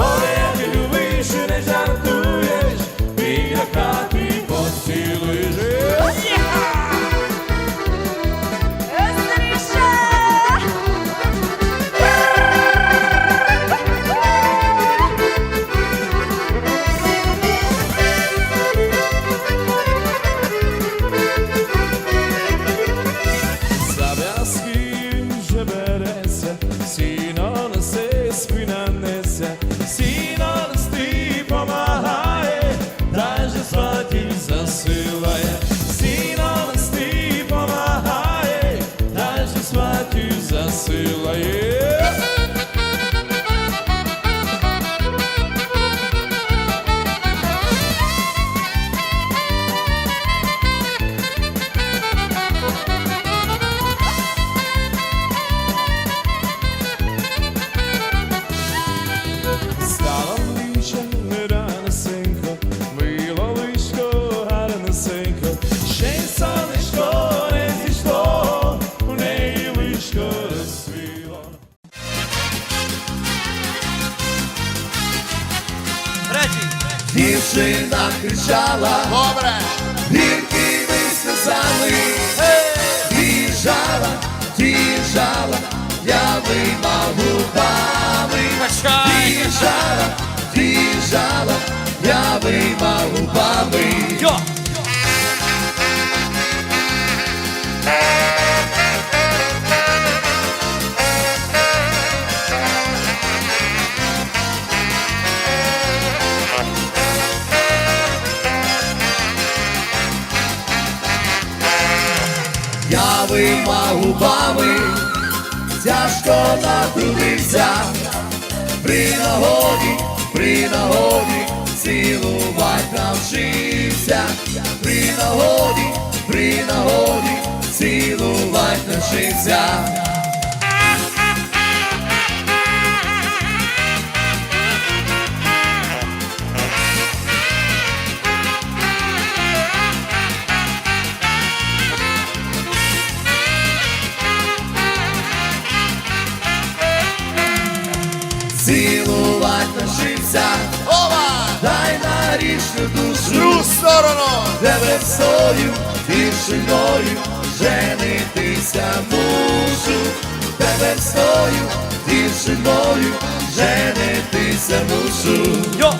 Ой, як любиш, не жарт. Дівчина кричала. Добре! гіркими сльозами, біжала, біжала, я вийма губами, біжала, біжала, я вийма губами. Вийма губами, тяжко натрудився, при нагоді, при нагоді, цілувать навчився, при нагоді, при нагоді, цілувать навчився. Цілувать навчився, Ова! дай на річну душу. Сторону! Тебе всою дівчиною женитися мушу, тебе всою дівчиною женитися мушу. Йо!